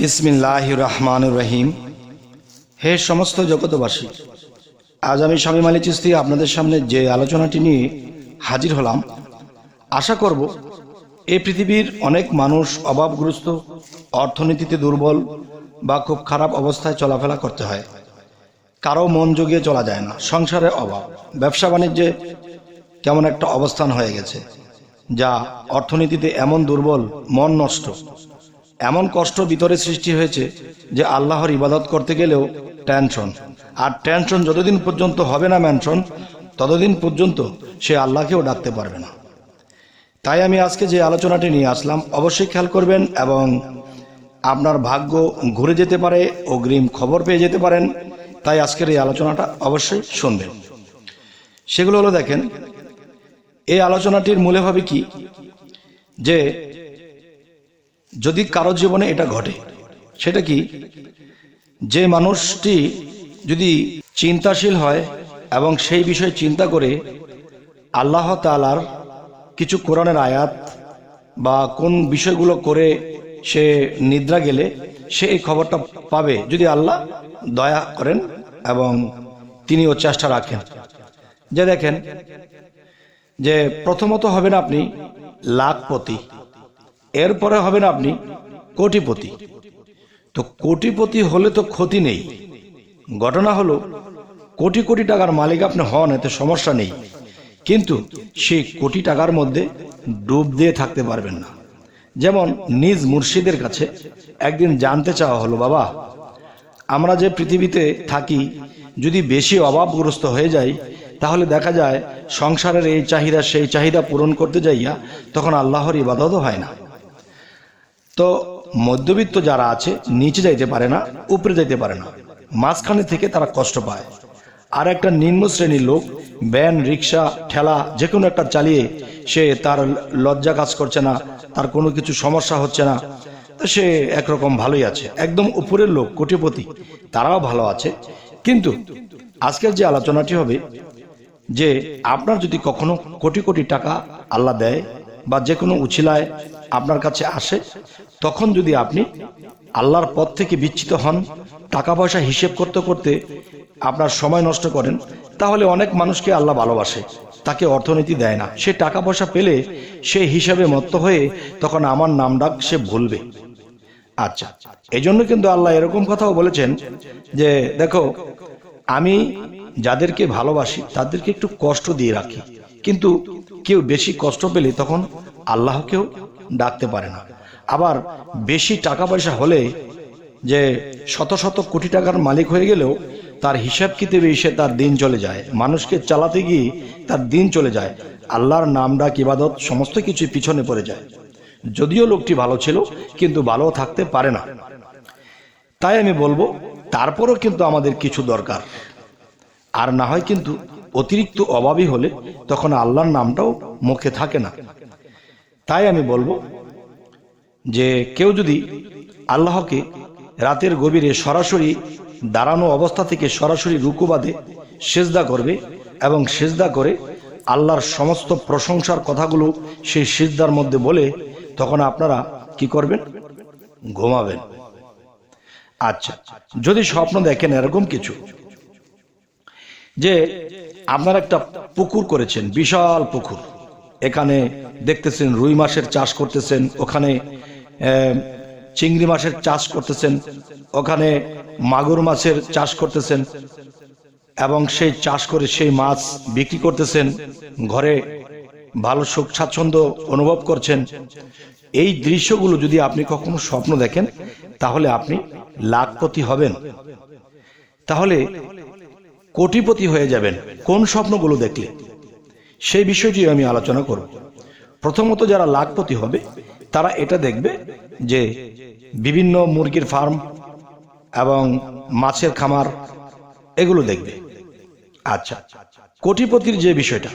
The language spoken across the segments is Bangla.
বিসমিল্লাহ রহমান রহিম। হে সমস্ত জগতবাসী আজ আমি স্বামী মালি চিস্তি আপনাদের সামনে যে আলোচনাটি নিয়ে হাজির হলাম, আশা করব এই পৃথিবীর অনেক মানুষ অভাবগ্রস্ত, অর্থনীতিতে দুর্বল বা খুব খারাপ অবস্থায় চলাফেরা করতে হয়। কারও মন জুগিয়ে চলা যায় না, সংসারে অভাব, ব্যবসা বাণিজ্যে কেমন একটা অবস্থান হয়ে গেছে, যা অর্থনীতিতে এমন দুর্বল, মন নষ্ট। এমন কষ্ট ভিতরে সৃষ্টি হয়েছে যে আল্লাহর ইবাদত করতে গেলেও টেনশন। আর টেনশন যতদিন পর্যন্ত হবে না ম্যানশন, ততদিন পর্যন্ত সে আল্লাহকেও ডাকতে পারবে না। তাই আমি আজকে যে আলোচনাটি নিয়ে আসলাম, অবশ্যই খেয়াল করবেন এবং আপনার ভাগ্য ঘুরে যেতে পারে, অগ্রিম খবর পেয়ে যেতে পারেন। তাই আজকের এই আলোচনাটা অবশ্যই শুনবেন। সেগুলো হলো দেখেন, এই আলোচনাটির মূলে হবে কি? যে যদি কারও জীবনে এটা ঘটে, সেটা কি? যে মানুষটি যদি চিন্তাশীল হয় এবং সেই বিষয়ে চিন্তা করে, আল্লাহ তালার কিছু কোরআনের আয়াত বা কোন বিষয়গুলো করে সে নিদ্রা গেলে, সে এই খবরটা পাবে যদি আল্লাহ দয়া করেন এবং তিনি ও চেষ্টা রাখেন। যে দেখেন, যে প্রথমত হবেন আপনি লাখপতি। এরপরে হবেন আপনি কোটিপতি। তো কোটিপতি হলে তো ক্ষতি নেই। ঘটনা হলো, কোটি কোটি টাকার মালিক আপনি হন, এতে সমস্যা নেই। কিন্তু সেই কোটি টাকার মধ্যে ডুব দিয়ে থাকতে পারবেন না। যেমন নিজ মুর্শিদের কাছে একদিন জানতে চাওয়া হলো, বাবা, আমরা যে পৃথিবীতে থাকি, যদি বেশি অভাবগ্রস্ত হয়ে যাই, তাহলে দেখা যায় সংসারের এই চাহিদা, সেই চাহিদা পূরণ করতে যাইয়া তখন আল্লাহর ইবাদতও হয় না। তো মধ্যবিত্ত যারা আছে, নিচে যাইতে পারে না, উপরে যাইতে পারে না। মাঝখানে থেকে তারা কষ্ট পায়। আর একটা নিম্ন শ্রেণির লোক, ভ্যান, রিক্সা, ঠেলা যে কোনো একটা চালিয়ে সে তার লজ্জা কাজ করছে না, তার কোনো কিছু সমস্যা হচ্ছে না। তো সে একরকম ভালোই আছে। একদম উপরের লোক, কোটিপতি, তারাও ভালো আছে। কিন্তু আজকের যে আলোচনাটি হবে, যে আপনার যদি কখনো কোটি কোটি টাকা আল্লাহ দেয় বা যে কোনো উছিলায় আপনার কাছে আসে, তখন যদি আপনি আল্লাহর পথ থেকে বিচ্ছিত হন টাকা পয়সা হিসেব করতে করতে আপনার সময় নষ্ট করেন, তাহলে অনেক মানুষকে আল্লাহ ভালোবাসে, তাকে অর্থনীতি দেয় না। সে টাকা পয়সা পেলে সে হিসাবে মত্ত হয়ে তখন আমার নাম ডাক সে ভুলবে। আচ্ছা এই জন্য কিন্তু আল্লাহ এরকম কথাও বলেছেন যে, দেখো, আমি যাদেরকে ভালোবাসি, তাদেরকে একটু কষ্ট দিয়ে রাখি। কিন্তু কেউ বেশি কষ্ট পেলে তখন আল্লাহকেও ডাকতে পারে না। আবার বেশি টাকা পয়সা হলে যে শত শত কোটি টাকার মালিক হয়ে গেলেও তার হিসাব কিতাবে এসে তার দিন চলে যায়। মানুষকে চালাতে গিয়ে তার দিন চলে যায়। আল্লাহর নাম ডাক, ইবাদত সমস্ত কিছু পিছনে পড়ে যায়। যদিও লোকটি ভালো ছিল, কিন্তু ভালো থাকতে পারে না। তাই আমি বলব, তারপরও কিন্তু আমাদের কিছু দরকার। আর না হয় কিন্তু অতিরিক্ত অভাবী হলে তখন আল্লাহর নামটাও মুখে থাকে না। তাই আমি বলব যে কেউ যদি আল্লাহকে রাতের গভীরে সরাসরি দাঁড়ানো অবস্থা থেকে সরাসরি রুকু বাঁধে সেজদা করবে এবং সেজদা করে আল্লাহর সমস্ত প্রশংসার কথাগুলো সেই সিজদার মধ্যে বলে তখন আপনারা কি করবেন? ঘুমাবেন। আচ্ছা যদি স্বপ্ন দেখেন এরকম কিছু যে আপনার একটা পুকুর করেছেন, বিশাল পুকুর। এখানে দেখতেছেন রুই মাছের চাষ করতেছেন, ওখানে চিংড়ি মাছের চাষ করতেছেন, ওখানে মাগুর মাছের চাষ করতেছেন এবং সেই চাষ করে সেই মাছ বিক্রি করতেছেন, ঘরে ভালো সুখ স্বাচ্ছন্দ্য অনুভব করছেন। এই দৃশ্যগুলো যদি আপনি কখনো স্বপ্ন দেখেন, তাহলে আপনি লাখপতি হবেন। তাহলে কোটিপতি হয়ে যাবেন। কোন স্বপ্নগুলো দেখলে? সেই বিষয়টি আমি আলোচনা করব। প্রথমত যারা লাখপতি হবে, তারা এটা দেখবে যে বিভিন্ন মুরগির ফার্ম এবং মাছের খামার, এগুলো দেখবে। আচ্ছা কোটিপতির যে বিষয়টা,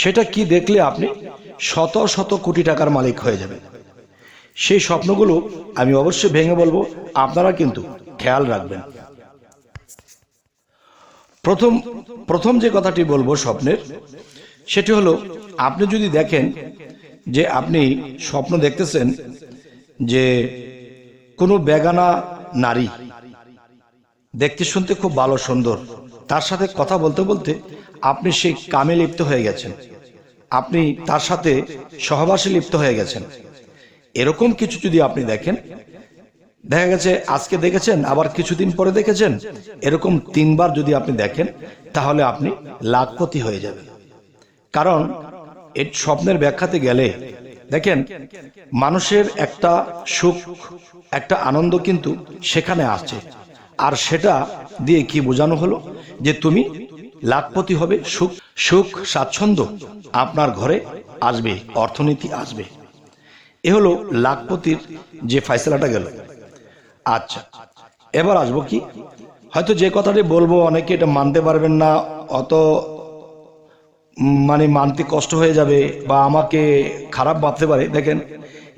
সেটা কি দেখলে আপনি শত শত কোটি টাকার মালিক হয়ে যাবেন? সেই স্বপ্নগুলো আমি অবশ্যই ভেঙে বলব, আপনারা কিন্তু খেয়াল রাখবেন। প্রথম প্রথম যে কথাটি বলব স্বপ্নের, সেটি হলো, আপনি যদি দেখেন যে আপনি স্বপ্ন দেখতেছেন যে কোনো বেগানা নারী দেখতে শুনতে খুব ভালো, সুন্দর, তার সাথে কথা বলতে বলতে আপনি সেই কামে লিপ্ত হয়ে গেছেন। আপনি তার সাথে সহবাসে লিপ্ত হয়ে গেছেন। এরকম কিছু যদি আপনি দেখেন দেখা গেছে আজকে দেখেছেন, আবার কিছুদিন পরে দেখেছেন। এরকম তিনবার যদি আপনি দেখেন, তাহলে আপনি লাখপতি হয়ে যাবেন। কারণ এই স্বপ্নের ব্যাখ্যাতে গেলে, দেখেন, মানুষের একটা সুখ, একটা আনন্দ কিন্তু সেখানে আসছে আর সেটা দিয়ে কি বোঝানো হলো? যে তুমি লাখপতি হবে, সুখ সুখ স্বাচ্ছন্দ্য আপনার ঘরে আসবে, অর্থনীতি আসবে। এ হলো লাখপতির যে ফয়সলাটা গেল। আচ্ছা। এবার আসব কি? হয়তো যে কথাটি বলব অনেকে এটা মানতে পারবেন না, অত মানে মানতে কষ্ট হয়ে যাবে বা আমাকে খারাপ ভাবতে পারে। দেখেন,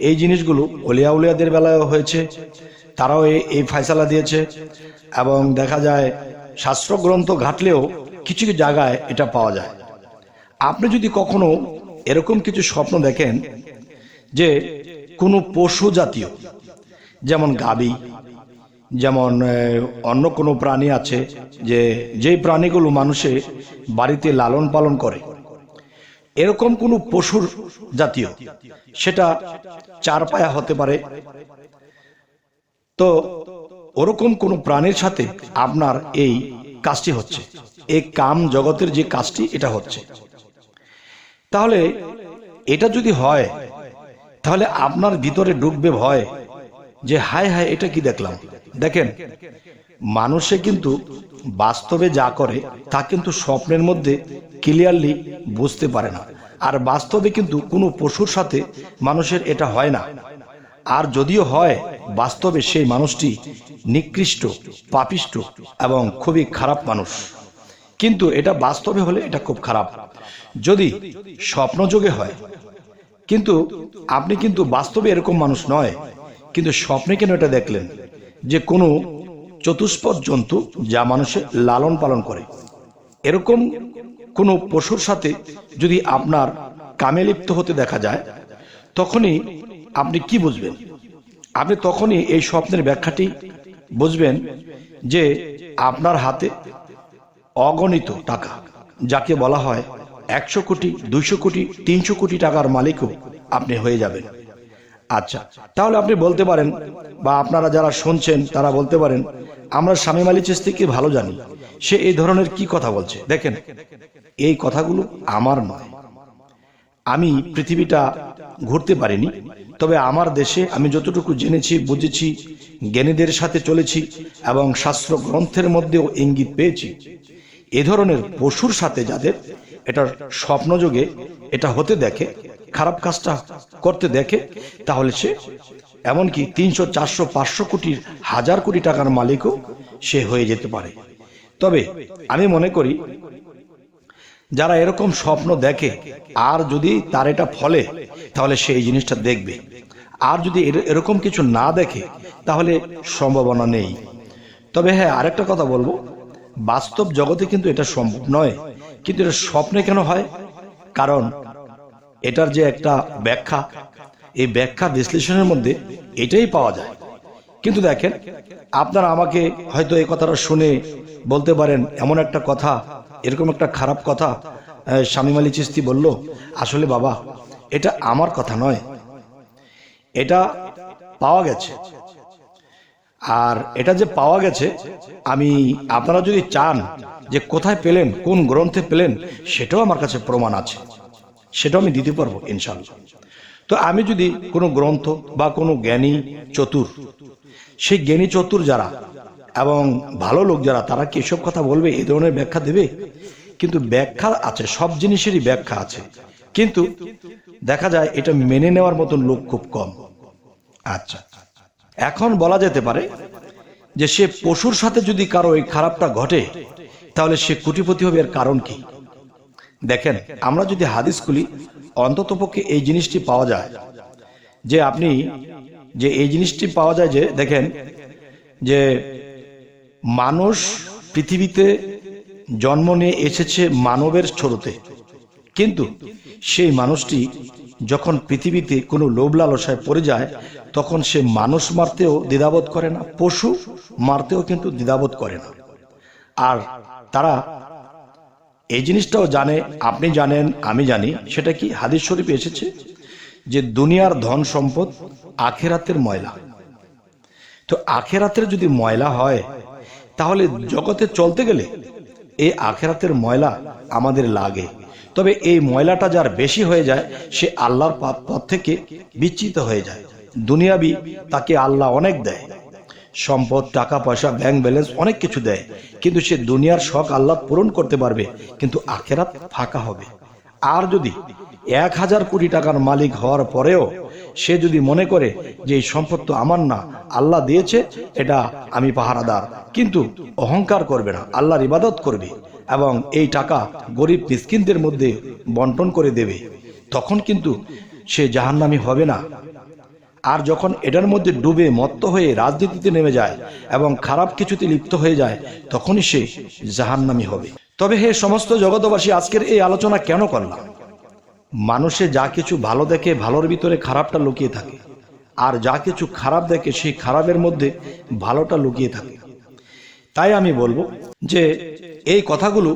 এই জিনিসগুলো অলিয়া উলিয়াদের বেলায় হয়েছে, তারাও এই ফয়সালা দিয়েছে এবং দেখা যায় শাস্ত্রগ্রন্থ ঘাটলেও কিছু কিছু জায়গায় এটা পাওয়া যায়। আপনি যদি কখনো এরকম কিছু স্বপ্ন দেখেন যে কোনো পশু জাতীয়, যেমন গাবি যেমন অন্য কোনো প্রাণী আছে যে, যেই প্রাণীগুলো মানুষে বাড়িতে লালন পালন করে। এরকম কোনো পশুর জাতীয়, সেটা চার পায়া হতে পারে। তো ওরকম কোনো প্রাণীর সাথে আপনার এই কাজটি হচ্ছে। এই কাম জগতের যে কাজটি, এটা হচ্ছে। তাহলে এটা যদি হয়, তাহলে আপনার ভিতরে ডুববে ভয় যে, হায় হায়, এটা কি দেখলাম? দেখেন, মানুষে কিন্তু বাস্তবে যা করে, তা কিন্তু স্বপ্নের মধ্যে ক্লিয়ারলি বুঝতে পারে না। আর বাস্তবে কিন্তু কোনো পশুর সাথে মানুষের এটা হয় না। আর যদিও হয়, বাস্তবে সেই মানুষটি নিকৃষ্ট, পাপিষ্ট এবং খুবই খারাপ মানুষ। কিন্তু এটা বাস্তবে হলে এটা খুব খারাপ। যদি স্বপ্নযোগে হয়, কিন্তু আপনি কিন্তু বাস্তবে এরকম মানুষ নয়, কিন্তু স্বপ্নে কেন এটা দেখলেন? যে কোনো চতুষ্পদ জন্তু যা মানুষের লালন পালন করে। এরকম কোনো পশুর সাথে যদি আপনার কামে লিপ্ত হতে দেখা যায়, তখনই আপনি কি বুঝবেন? আপনি তখনই এই স্বপ্নের ব্যাখ্যাটি বুঝবেন যে আপনার হাতে অগণিত টাকা, যাকে বলা হয় একশো কোটি, দুইশো কোটি, তিনশো কোটি টাকার মালিকও আপনি হয়ে যাবেন। আচ্ছা তাহলে আপনি বলতে পারেন, বা আপনারা যারা শুনছেন, তারা বলতে পারেন, আমরা স্বামী মালি চিস্তিকে ভালো জানি। সে এই ধরনের কি কথা বলছে? দেখেন, এই কথাগুলো আমার নয়। আমি পৃথিবীটা ঘুরতে পারিনি, তবে আমার দেশে আমি যতটুকু জেনেছি, বুঝেছি, জ্ঞানীদের সাথে চলেছি এবং শাস্ত্র গ্রন্থের মধ্যেও ইঙ্গিত পেয়েছি। এ ধরনের পশুর সাথে যাদের এটার স্বপ্নযোগে এটা হতে দেখে খারাপ কাজটা করতে দেখে, তাহলে সে এমনকি তিনশো, চারশো, পাঁচশো কোটির হাজার কোটি টাকার মালিকও সে হয়ে যেতে পারে। তবে আমি মনে করি, যারা এরকম স্বপ্ন দেখে, আর যদি তার এটা ফলে, তাহলে সে এই জিনিসটা দেখবে। আর যদি এর- এরকম কিছু না দেখে, তাহলে সম্ভাবনা নেই। তবে হ্যাঁ আরেকটা কথা বলব। বাস্তব জগতে কিন্তু এটা সম্ভব নয়। কিন্তু এটা স্বপ্নে কেন হয়? কারণ এটার যে একটা ব্যাখ্যা, এই ব্যাখ্যা বিশ্লেষণের মধ্যে এটাই পাওয়া যায়। কিন্তু দেখেন, আপনারা আমাকে হয়তো এই কথাটা শুনে বলতে পারেন, এমন একটা কথা, এরকম একটা খারাপ কথা শামীম আলী চিস্তি বলল, আসলে বাবা, এটা আমার কথা নয়। এটা পাওয়া গেছে। আর এটা যে পাওয়া গেছে, আমি, আপনারা যদি চান যে কোথায় পেলেন, কোন গ্রন্থে পেলেন, সেটাও আমার কাছে প্রমাণ আছে। সেটাও আমি দিতে পারব ইনশাল্লাহ তো আমি যদি কোনো গ্রন্থ বা কোনো জ্ঞানী চতুর, সেই জ্ঞানী চতুর যারা এবং ভালো লোক যারা, তারা কি এসব কথা বলবে এই ধরনের ব্যাখ্যা দেবে? কিন্তু ব্যাখ্যা আছে, সব জিনিসেরই ব্যাখ্যা আছে। কিন্তু দেখা যায় এটা মেনে নেওয়ার মতন লোক খুব কম। আচ্ছা এখন বলা যেতে পারে যে সে পশুর সাথে যদি কারও এই খারাপটা ঘটে, তাহলে সে কোটিপতি হবে, এর কারণ কি? দেখেন, আমরা যদি হাদিসগুলি অন্ততপক্ষে এই জিনিসটি পাওয়া যায়। যে আপনি, যে এই জিনিসটি পাওয়া যায় যে, দেখেন, যে মানুষ পৃথিবীতে জন্ম নিয়ে এসেছে মানবের ছোটতে কিন্তু সেই মানুষটি যখন পৃথিবীতে কোনো লোভ লালসায় পড়ে যায়, তখন সে মানুষ মারতেও দ্বিধাবোধ করে না, পশু মারতেও কিন্তু দ্বিধাবোধ করে না। আর তারা এই জিনিসটাও জানে, আপনি জানেন, আমি জানি, সেটা কি হাদিস শরীফে এসেছে? যে দুনিয়ার ধন সম্পদ আখেরাতের ময়লা। তো আখেরাতের যদি ময়লা হয়, তাহলে জগতে চলতে গেলে এই আখেরাতের ময়লা আমাদের লাগে। তবে এই ময়লাটা যার বেশি হয়ে যায়, সে আল্লাহর পথ- থেকে বিচ্ছিত হয়ে যায়। দুনিয়াবি তাকে আল্লাহ অনেক দেয়। সম্পদ, টাকা, পয়সা ব্যাংক ব্যালেন্স অনেক কিছু দেয়। কিন্তু সে দুনিয়ার শখ আল্লাহ পূরণ করতে পারবে, কিন্তু আখেরাত ফাঁকা হবে। আর যদি এক হাজার কোটি টাকার মালিক হওয়ার পরেও সে যদি মনে করে যে এই সম্পদ তো আমার না, আল্লাহ দিয়েছে, এটা আমি পাহারাদার। কিন্তু অহংকার করবে না, আল্লাহর ইবাদত করবে এবং এই টাকা গরিব মিসকিনদের মধ্যে বন্টন করে দেবে, তখন কিন্তু সে জাহান্নামি হবে না। আর যখন এটার মধ্যে ডুবে মত্ত হয়ে রাজনীতিতে নেমে যায় এবং খারাপ কিছুতে লিপ্ত হয়ে যায়, তখনই সে জাহান্নামি হবে। তবে হে সমস্ত জগতবাসী আজকের এই আলোচনা কেন করলাম? মানুষে যা কিছু ভালো দেখে ভালোর ভিতরে খারাপটা লুকিয়ে থাকে, আর যা কিছু খারাপ দেখে সেই খারাপের মধ্যে ভালোটা লুকিয়ে থাকে। তাই আমি বলব যে, এই কথাগুলো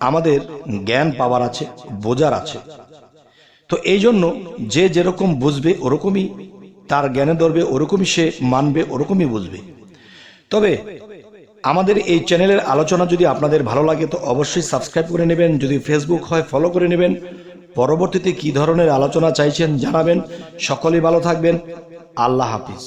আমাদের জ্ঞান পাওয়ার আছে, বোঝার আছে। তো এই জন্য যে যেরকম বুঝবে, ওরকমই তার জ্ঞানে ধরবে, ওরকমই সে মানবে, ওরকমই বুঝবে। তবে আমাদের এই চ্যানেলের আলোচনা যদি আপনাদের ভালো লাগে, তো অবশ্যই সাবস্ক্রাইব করে নেবেন। যদি ফেসবুক হয় ফলো করে নেবেন। পরবর্তীতে কি ধরনের আলোচনা চাইছেন জানাবেন। সকলেই ভালো থাকবেন। আল্লাহ হাফিজ।